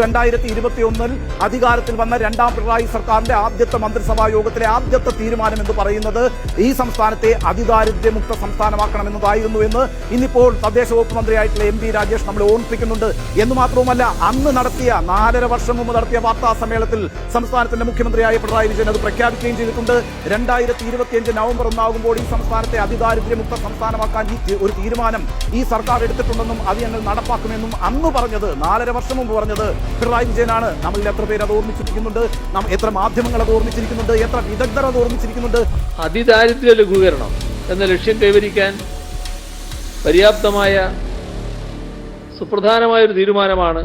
രണ്ടായിരത്തി ഇരുപത്തി ഒന്നിൽ അധികാരത്തിൽ വന്ന രണ്ടാം പിണറായി സർക്കാരിന്റെ ആദ്യത്തെ മന്ത്രിസഭാ യോഗത്തിലെ ആദ്യത്തെ തീരുമാനം എന്ന് പറയുന്നത് ഈ സംസ്ഥാനത്തെ അതിദാരിദ്ര്യമുക്ത സംസ്ഥാനമാക്കണമെന്നതായിരുന്നു എന്ന് ഇന്നിപ്പോൾ തദ്ദേശ വകുപ്പ് മന്ത്രിയായിട്ടുള്ള എം പി രാജേഷ് നമ്മൾ ഓർമ്മിപ്പിക്കുന്നുണ്ട്. എന്ന് മാത്രവുമല്ല അന്ന് നടത്തിയ നാലര വർഷം മുമ്പ് നടത്തിയ വാർത്താ സമ്മേളനത്തിൽ സംസ്ഥാനത്തിന്റെ മുഖ്യമന്ത്രിയായ പിണറായി വിജയൻ അത് പ്രഖ്യാപിക്കുകയും ചെയ്തിട്ടുണ്ട്. രണ്ടായിരത്തി ഇരുപത്തിയഞ്ച് നവംബർ ഒന്നാകുമ്പോൾ ഈ സംസ്ഥാനത്തെ അതിദാരിദ്ര്യമുക്ത സംസ്ഥാനമാക്കാൻ ഒരു തീരുമാനം ഈ സർക്കാർ എടുത്തിട്ടുണ്ടെന്നും അത് ഞങ്ങൾ നടപ്പാക്കുമെന്നും അന്ന് പറഞ്ഞത് നാലര വർഷം മുമ്പ് പറഞ്ഞത് പിണറായി വിജയനാണ്. നമ്മളിൽ എത്ര പേര് അത് ഓർമ്മിച്ചിരിക്കുന്നുണ്ട്? നാം എത്ര മാധ്യമങ്ങൾ അത് ഓർമ്മിച്ചിരിക്കുന്നുണ്ട്? എത്ര വിദഗ്ധർ അത് ഓർമ്മിച്ചിരിക്കുന്നുണ്ട്? അതിദാരിദ്ര്യ ലഘൂകരണം എന്ന ലക്ഷ്യം കൈവരിക്കാൻ പര്യാപ്തമായ സുപ്രധാനമായ ഒരു തീരുമാനമാണ്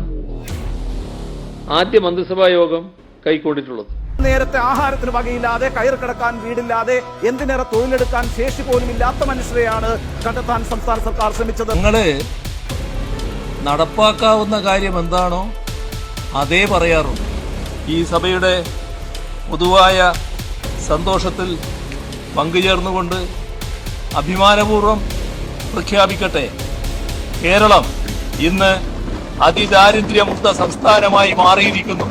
ആദ്യ മന്ത്രിസഭാ യോഗം കൈക്കൊണ്ടിട്ടുള്ളത്. നേരത്തെ ആഹാരത്തിന് വകയില്ലാതെ കയർ കിടക്കാൻ വീടില്ലാതെ എന്തിനേറെ തൊഴിലെടുക്കാൻ ശേഷി പോലും ഇല്ലാത്ത മനുഷ്യരെയാണ് കണ്ടെത്താൻ സംസ്ഥാന സർക്കാർ ശ്രമിച്ചത്. നിങ്ങൾ നടപ്പാക്കാവുന്ന കാര്യം എന്താണോ അതേ പറയാറുള്ളൂ ഈ സഭയുടെ പൊതുവായ സന്തോഷത്തിൽ പങ്കുചേർന്നുകൊണ്ട് അഭിമാനപൂർവം പ്രഖ്യാപിക്കട്ടെ. കേരളം ഇന്ന് അതിദാരിദ്ര്യമുക്ത സംസ്ഥാനമായി മാറിയിരിക്കുന്നു.